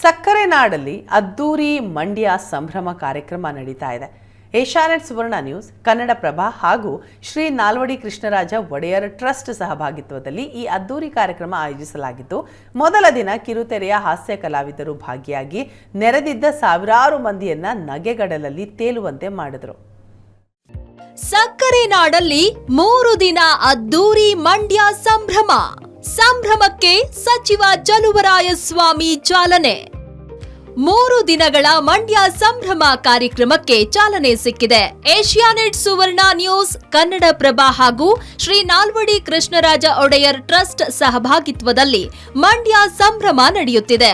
ಸಕ್ಕರೆ ನಾಡಲ್ಲಿ ಅದ್ದೂರಿ ಮಂಡ್ಯ ಸಂಭ್ರಮ ಕಾರ್ಯಕ್ರಮ ನಡೀತಾ ಇದೆ. ಏಷ್ಯಾನೆಟ್ ಸುವರ್ಣ ನ್ಯೂಸ್, ಕನ್ನಡಪ್ರಭ ಹಾಗೂ ಶ್ರೀ ನಾಲ್ವಡಿ ಕೃಷ್ಣರಾಜ ಒಡೆಯರ್ ಟ್ರಸ್ಟ್ ಸಹಭಾಗಿತ್ವದಲ್ಲಿ ಈ ಅದ್ದೂರಿ ಕಾರ್ಯಕ್ರಮ ಆಯೋಜಿಸಲಾಗಿದ್ದು, ಮೊದಲ ದಿನ ಕಿರುತೆರೆಯ ಹಾಸ್ಯ ಕಲಾವಿದರು ಭಾಗಿಯಾಗಿ ನೆರೆದಿದ್ದ ಸಾವಿರಾರು ಮಂದಿಯನ್ನ ನಗೆಗಡಲಲ್ಲಿ ತೇಲುವಂತೆ ಮಾಡಿದರು. ಸಕ್ಕರೆ ನಾಡಲ್ಲಿ ಮೂರು ದಿನ ಅದ್ದೂರಿ ಮಂಡ್ಯ ಸಂಭ್ರಮ. ಸಂಭ್ರಮಕ್ಕೆ ಸಚಿವ ಚಲುವರಾಯಸ್ವಾಮಿ ಚಾಲನೆ. ಮೂರು ದಿನಗಳ ಮಂಡ್ಯ ಸಂಭ್ರಮ ಕಾರ್ಯಕ್ರಮಕ್ಕೆ ಚಾಲನೆ ಸಿಕ್ಕಿದೆ. ಏಷ್ಯಾನೆಟ್ ಸುವರ್ಣ ನ್ಯೂಸ್, ಕನ್ನಡಪ್ರಭ ಹಾಗೂ ಶ್ರೀ ನಾಲ್ವಡಿ ಕೃಷ್ಣರಾಜ ಒಡೆಯರ್ ಟ್ರಸ್ಟ್ ಸಹಭಾಗಿತ್ವದಲ್ಲಿ ಮಂಡ್ಯ ಸಂಭ್ರಮ ನಡೆಯುತ್ತಿದೆ.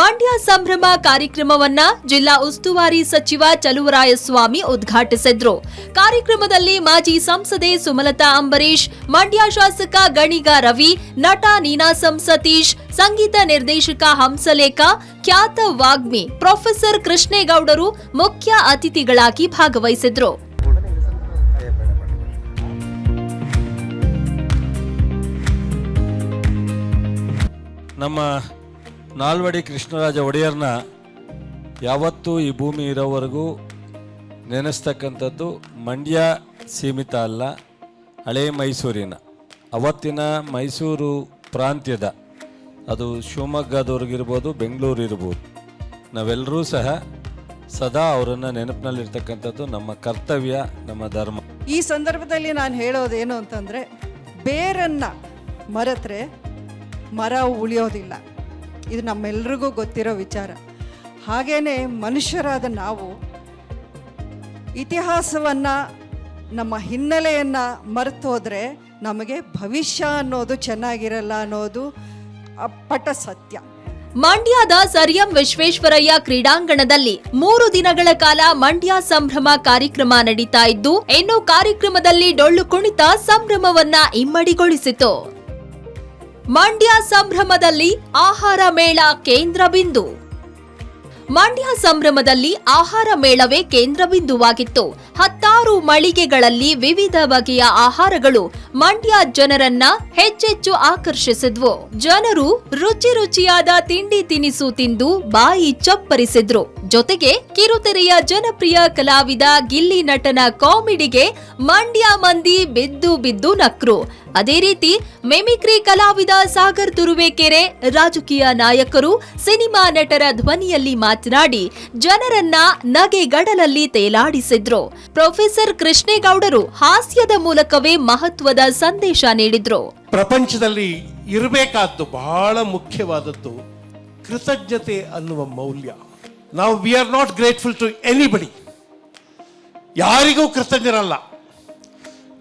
ಮಂಡ್ಯ ಸಂಭ್ರಮ ಕಾರ್ಯಕ್ರಮವನ್ನ ಜಿಲ್ಲಾ ಉಸ್ತುವಾರಿ ಸಚಿವ ಚಲುವರಾಯಸ್ವಾಮಿ ಉದ್ಘಾಟಿಸಿದ್ರು. ಕಾರ್ಯಕ್ರಮದಲ್ಲಿ ಮಾಜಿ ಸಂಸದೆ ಸುಮಲತಾ ಅಂಬರೀಶ್ ಮಂಡ್ಯ ಶಾಸಕ ಗಣಿಗ ರವಿ, ನಟ ನೀನಾಸಂ ಸತೀಶ್ ಸಂಗೀತ ನಿರ್ದೇಶಕ ಹಂಸಲೇಖ, ಖ್ಯಾತ ವಾಗ್ಮಿ ಪ್ರೊಫೆಸರ್ ಕೃಷ್ಣೇಗೌಡರು ಮುಖ್ಯ ಅತಿಥಿಗಳಾಗಿ ಭಾಗವಹಿಸಿದ್ರು. ನಮ್ಮ ನಾಲ್ವಡಿ ಕೃಷ್ಣರಾಜ ಒಡೆಯರ್ನ ಯಾವತ್ತೂ ಈ ಭೂಮಿ ಇರೋವರೆಗೂ ನೆನೆಸ್ತಕ್ಕಂಥದ್ದು ಮಂಡ್ಯ ಸೀಮಿತ ಅಲ್ಲ, ಹಳೆ ಮೈಸೂರಿನ. ಅವತ್ತಿನ ಮೈಸೂರು ಪ್ರಾಂತ್ಯದ ಅದು ಶಿವಮೊಗ್ಗದವ್ರಿಗಿರ್ಬೋದು ಬೆಂಗಳೂರು ಇರ್ಬೋದು ನಾವೆಲ್ಲರೂ ಸಹ ಸದಾ ಅವರನ್ನು ನೆನಪಿನಲ್ಲಿರ್ತಕ್ಕಂಥದ್ದು ನಮ್ಮ ಕರ್ತವ್ಯ, ನಮ್ಮ ಧರ್ಮ. ಈ ಸಂದರ್ಭದಲ್ಲಿ ನಾನು ಹೇಳೋದೇನು ಅಂತಂದರೆ, ಬೇರನ್ನು ಮರೆತರೆ ಮರ ಉಳಿಯೋದಿಲ್ಲ. ಇದು ನಮ್ಮೆಲ್ರಿಗೂ ಗೊತ್ತಿರೋ ವಿಚಾರ. ಹಾಗೇ ಮನುಷ್ಯರಾದ ನಾವು ಇತಿಹಾಸವನ್ನು, ನಮ್ಮ ಹಿನ್ನೆಲೆಯನ್ನು ಮರೆತೋದ್ರೆ ನಮಗೆ ಭವಿಷ್ಯ ಅನ್ನೋದು ಚೆನ್ನಾಗಿರಲ್ಲ ಅನ್ನೋದು ಅಪ್ಪಟ ಸತ್ಯ. ಮಂಡ್ಯದ ಸರಿಯಂ ವಿಶ್ವೇಶ್ವರಯ್ಯ ಕ್ರೀಡಾಂಗಣದಲ್ಲಿ ಮೂರು ದಿನಗಳ ಕಾಲ ಮಂಡ್ಯ ಸಂಭ್ರಮ ಕಾರ್ಯಕ್ರಮ ನಡೀತಾ ಇದ್ದು, ಇನ್ನು ಕಾರ್ಯಕ್ರಮದಲ್ಲಿ ಡೊಳ್ಳು ಕುಣಿತ ಸಂಭ್ರಮವನ್ನ ಇಮ್ಮಡಿಗೊಳಿಸಿತು. ಮಂಡ್ಯ ಸಂಭ್ರಮದಲ್ಲಿ ಆಹಾರ ಮೇಳ ಕೇಂದ್ರ ಬಿಂದು. ಮಂಡ್ಯ ಸಂಭ್ರಮದಲ್ಲಿ ಆಹಾರ ಮೇಳವೇ ಕೇಂದ್ರ ಬಿಂದುವಾಗಿತ್ತು. ಹತ್ತಾರು ಮಳಿಗೆಗಳಲ್ಲಿ ವಿವಿಧ ಬಗೆಯ ಆಹಾರಗಳು ಮಂಡ್ಯ ಜನರನ್ನ ಹೆಚ್ಚೆಚ್ಚು ಆಕರ್ಷಿಸಿದ್ವು. ಜನರು ರುಚಿ ರುಚಿಯಾದ ತಿಂಡಿ ತಿನಿಸು ತಿಂದು ಬಾಯಿ ಚಪ್ಪರಿಸಿದ್ರು. ಜೊತೆಗೆ ಕಿರುತೆರೆಯ ಜನಪ್ರಿಯ ಕಲಾವಿದ, ಗಿಲ್ಲಿ ನಟನ ಕಾಮಿಡಿಗೆ ಮಂಡ್ಯ ಮಂದಿ ಬಿದ್ದು ಬಿದ್ದು ನಕ್ರು. ಅದೇ ರೀತಿ ಮೆಮಿಕ್ರಿ ಕಲಾವಿದ ಸಾಗರ್ ತುರುವೇಕೆರೆ ರಾಜಕೀಯ ನಾಯಕರು, ಸಿನಿಮಾ ನಟರ ಧ್ವನಿಯಲ್ಲಿ ಮಾತನಾಡಿ ಜನರನ್ನ ನಗೆಗಡಲಲ್ಲಿ ತೇಲಾಡಿಸಿದ್ರು. ಪ್ರೊಫೆಸರ್ ಕೃಷ್ಣೇಗೌಡರು ಹಾಸ್ಯದ ಮೂಲಕವೇ ಮಹತ್ವದ ಸಂದೇಶ ನೀಡಿದ್ರು. ಪ್ರಪಂಚದಲ್ಲಿ ಇರಬೇಕಾದ್ದು ಬಹಳ ಮುಖ್ಯವಾದದ್ದು ಕೃತಜ್ಞತೆ ಅನ್ನುವ ಮೌಲ್ಯ. ನಾವು we are not grateful to anybody ಯಾರಿಗೂ ಕೃತಜ್ಞರಲ್ಲ.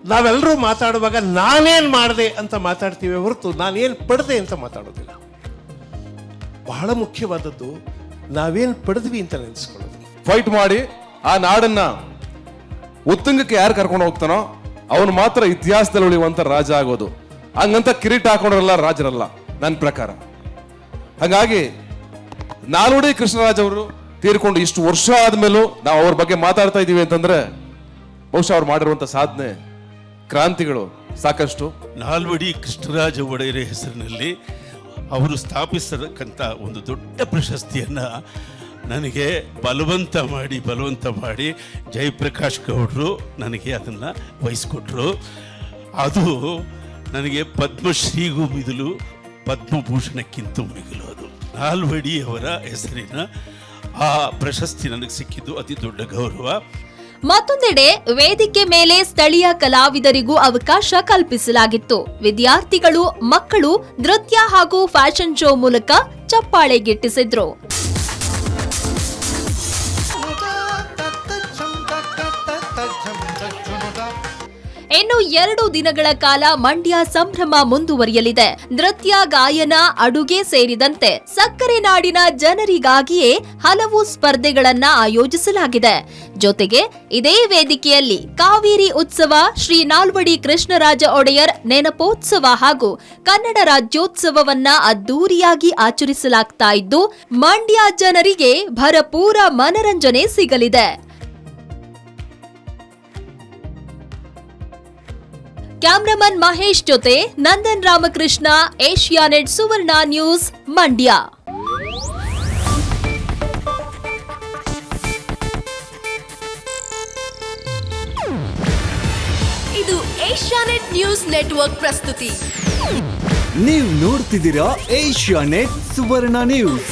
ನಾವೆಲ್ಲರೂ ಮಾತಾಡುವಾಗ ನಾನೇನು ಮಾಡಿದೆ ಅಂತ ಮಾತಾಡ್ತೀವಿ ಹೊರತು ನಾನೇನು ಪಡೆದೆ ಅಂತ ಮಾತಾಡೋದಿಲ್ಲ. ಬಹಳ ಮುಖ್ಯವಾದದ್ದು ನಾವೇನು ಪಡೆದ್ವಿ ಅಂತ ನೆನೆಸ್ಕೊಳ್ಳೋದು. ಫೈಟ್ ಮಾಡಿ ಆ ನಾಡನ್ನ ಉತ್ತುಂಗಕ್ಕೆ ಯಾರು ಕರ್ಕೊಂಡು ಹೋಗ್ತಾನೋ ಅವನು ಮಾತ್ರ ಇತಿಹಾಸದಲ್ಲಿ ಉಳಿಯುವಂತ ರಾಜ ಆಗೋದು. ಹಂಗಂತ ಕಿರೀಟ ಹಾಕೊಂಡ್ರಲ್ಲ ರಾಜರಲ್ಲ ನನ್ನ ಪ್ರಕಾರ. ಹಾಗಾಗಿ ನಾಲ್ವಡಿ ಕೃಷ್ಣರಾಜ್ ಅವರು ತೀರ್ಕೊಂಡು ಇಷ್ಟು ವರ್ಷ ಆದ್ಮೇಲೂ ನಾವು ಅವ್ರ ಬಗ್ಗೆ ಮಾತಾಡ್ತಾ ಇದೀವಿ ಅಂತಂದ್ರೆ ಬಹುಶಃ ಅವ್ರು ಮಾಡಿರುವಂತ ಸಾಧನೆ, ಕ್ರಾಂತಿಗಳು ಸಾಕಷ್ಟು. ನಾಲ್ವಡಿ ಕೃಷ್ಣರಾಜ ಒಡೆಯರ ಹೆಸರಿನಲ್ಲಿ ಅವರು ಸ್ಥಾಪಿಸತಕ್ಕಂಥ ಒಂದು ದೊಡ್ಡ ಪ್ರಶಸ್ತಿಯನ್ನು ನನಗೆ ಬಲವಂತ ಮಾಡಿ ಬಲವಂತ ಮಾಡಿ ಜಯಪ್ರಕಾಶ್ ಗೌಡರು ನನಗೆ ಅದನ್ನು ವಹಿಸ್ಕೊಟ್ರು. ಅದು ನನಗೆ ಪದ್ಮಶ್ರೀಗೂ ಮಿಗಿಲು ಪದ್ಮಭೂಷಣಕ್ಕಿಂತ ಮಿಗಿಲು ಅದು. ನಾಲ್ವಡಿ ಅವರ ಹೆಸರಿನ ಆ ಪ್ರಶಸ್ತಿ ನನಗೆ ಸಿಕ್ಕಿದ್ದು ಅತಿ ದೊಡ್ಡ ಗೌರವ. ಮತ್ತೊಂದೆಡೆ ವೇದಿಕೆ ಮೇಲೆ ಸ್ಥಳೀಯ ಕಲಾವಿದರಿಗೂ ಅವಕಾಶ ಕಲ್ಪಿಸಲಾಗಿತ್ತು. ವಿದ್ಯಾರ್ಥಿಗಳು, ಮಕ್ಕಳು ನೃತ್ಯ ಹಾಗೂ ಫ್ಯಾಷನ್ ಶೋ ಮೂಲಕ ಚಪ್ಪಾಳೆ ಗಿಟ್ಟಿಸಿದ್ರು. ಇನ್ನು ಎರಡು ದಿನಗಳ ಕಾಲ ಮಂಡ್ಯ ಸಂಭ್ರಮ ಮುಂದುವರಿಯಲಿದೆ. ನೃತ್ಯ, ಗಾಯನ, ಅಡುಗೆ ಸೇರಿದಂತೆ ಸಕ್ಕರೆ ನಾಡಿನ ಜನರಿಗಾಗಿಯೇ ಹಲವು ಸ್ಪರ್ಧೆಗಳನ್ನ ಆಯೋಜಿಸಲಾಗಿದೆ. ಜೊತೆಗೆ ಇದೇ ವೇದಿಕೆಯಲ್ಲಿ ಕಾವೇರಿ ಉತ್ಸವ, ಶ್ರೀ ನಾಲ್ವಡಿ ಕೃಷ್ಣರಾಜ ಒಡೆಯರ್ ನೆನಪೋತ್ಸವ ಹಾಗೂ ಕನ್ನಡ ರಾಜ್ಯೋತ್ಸವವನ್ನ ಅದ್ದೂರಿಯಾಗಿ ಆಚರಿಸಲಾಗ್ತಾ ಇದ್ದು, ಮಂಡ್ಯ ಜನರಿಗೆ ಭರಪೂರ ಮನರಂಜನೆ ಸಿಗಲಿದೆ. ಕ್ಯಾಮ್ರಾಮನ್ ಮಹೇಶ್ ಜೊತೆ ನಂದನ್ ರಾಮಕೃಷ್ಣ ಏಷ್ಯಾನೆಟ್ ಸುವರ್ಣ ನ್ಯೂಸ್, ಮಂಡ್ಯ. ಇದು ಏಷ್ಯಾನೆಟ್ ನ್ಯೂಸ್ ನೆಟ್ವರ್ಕ್ ಪ್ರಸ್ತುತಿ. ನೀವು ನೋಡ್ತಿದ್ದೀರಾ ಏಷ್ಯಾನೆಟ್ ಸುವರ್ಣ ನ್ಯೂಸ್.